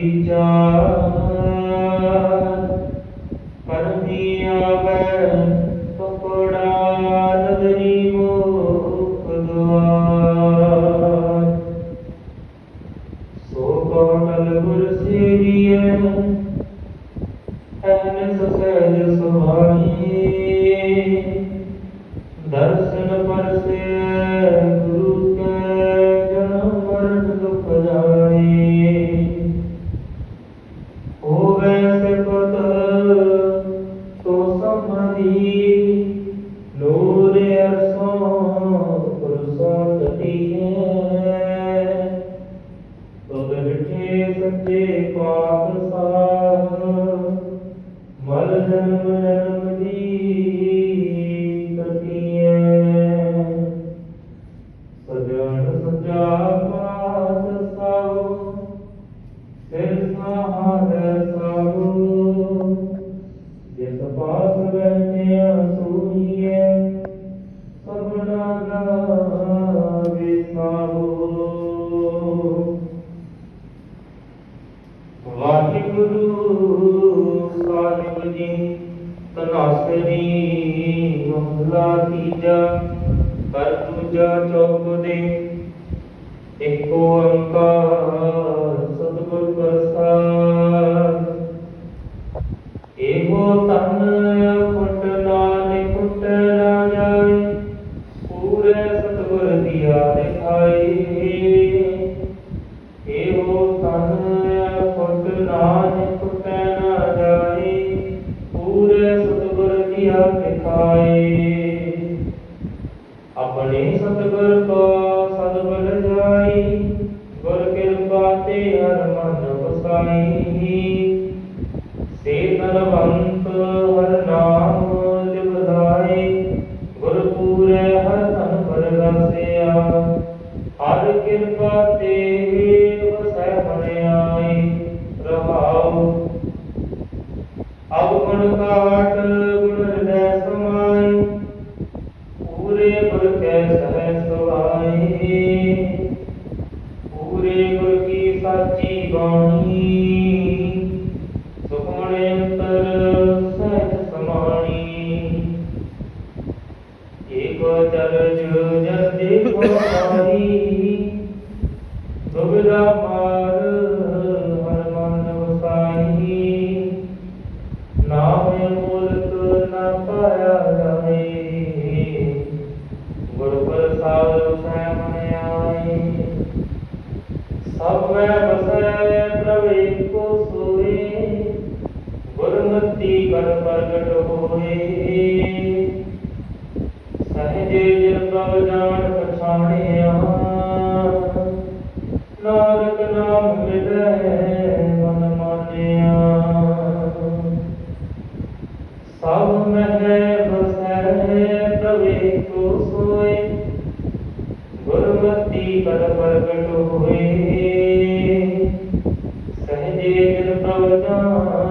ਵਿਚਾਰ ਕਰਨੀ ਆਵੈ ਪਕੜਾ ਨਦਰੀ ਮੁਖ ਦੁਆਰ ਸੋ ਕੋਟਲ ਗੁਰ ਸੇਵੀਐ ਐਨ ਸਹਿਜ ਸੁਭਾਈ ਦਰਸ਼ਨ ਪਰਸੇ ਮਲ ਜਨਮ ਜਨਮ ਦੀ ਕਟੀਏ ਸਜਣ ਸਜਾ ਪਾਤ ਸਾਉ ਸਿਰ ਸਾਹਦ ਸਾਉ ਜਿਸ ਪਾਸ ਬੈਠਿਆ ਸੂਈਏ ਸਭਨਾ ਗਾਵੇ ਸਾਉ ਵਾਹਿਗੁਰੂ ਸਾਹਿਬ ਜੀ ਤਨਾਸਰੀ ਮਹਲਾ ਤੀਜਾ ਕਰ ਦੂਜਾ ਚੌਕ ਦੇ ਏਕ ਓੰਕਾਰ ਸਤਿਗੁਰ ਪ੍ਰਸਾਦ। ਏਹੋ ਤਨ ਫੁੱਟ ਨਾਨਕ ਫੁੱਟ ਨਾ ਜਾਏ ਪੂਰੇ ਸਤਿਗੁਰ ਦੀਆ ਦਿਖਾਈ ਏਹੋ ਤਨ ਫੁੱਟ ਨਾਨਕ ਦੀਆ ਦਿਖਾਈ ਆਪਣੇ ਸਤਿਗੁਰ ਕੋ ਸਤਿਗੁਰ ਜਾਈ, ਗੁਰ ਕਿਰਪਾ ਤੇ ਹਰ ਮਨ ਵਸਾਈ। ਸੇ ਨਰਵੰਤ ਹਰ ਨਾਮ ਲਿਵਦਾਈ ਗੁਰ ਪੂਰੇ ਹਰ ਧਨ ਪਰਗਾਸਿਆ ਹਰ ਕਿਰਪਾ ਤੇ ਵਸੈ ਮਨ ਆਈ ਰਹਾਉ। ਅਬ ਗੁਣ ਕਾਟ ਦੁਬਿਧਾ ਮਾਰ ਹਰ ਮਨ ਵਸਾਈ ਨਾਮ ਮੁਲਕ ਨਾ ਪਾਇਆ ਜਾਏ ਗੁਰ ਪ੍ਰਸਾਦ ਸਹਿ ਮਨ ਆਏ। ਸਭ ਮੈਂ ਬਸੈ ਪ੍ਰਭ ਏਕੋ ਸੋਏ। ਗੁਰਮਤੀ ਕਰ ਪ੍ਰਗਟ ਹੋਏ। ਸਹਜੇ ਜਿਨ ਪ੍ਰਭ ਜਾਣ ਪਛਾਣਿਆ ਜਿਨ